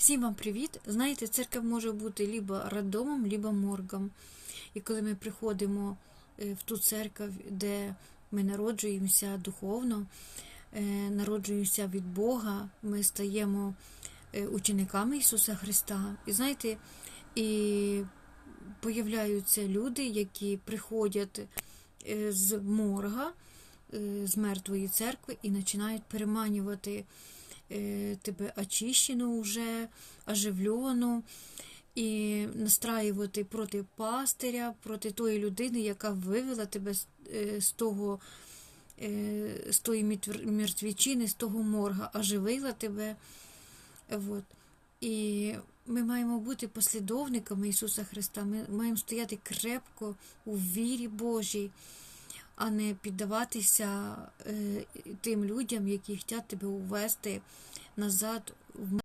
Всім вам привіт! Знаєте, церква може бути либо роддомом, либо моргом. І коли ми приходимо е, в ту церкву, де ми народжуємося духовно, е, народжуємося від Бога, ми стаємо е, учениками Ісуса Христа. І знаєте, і появляються люди, які приходять з морга, з мертвої церкви і починають переманювати тебе очищену вже, оживлену, і настраювати проти пастиря, проти тої людини, яка вивела тебе з, е, того, е, з тої мертвічини, з того морга, оживила тебе. Вот. І ми маємо бути послідовниками Ісуса Христа. Ми маємо стояти крепко у вірі Божій, а не піддаватися е, тим людям, які хочуть тебе увести назад в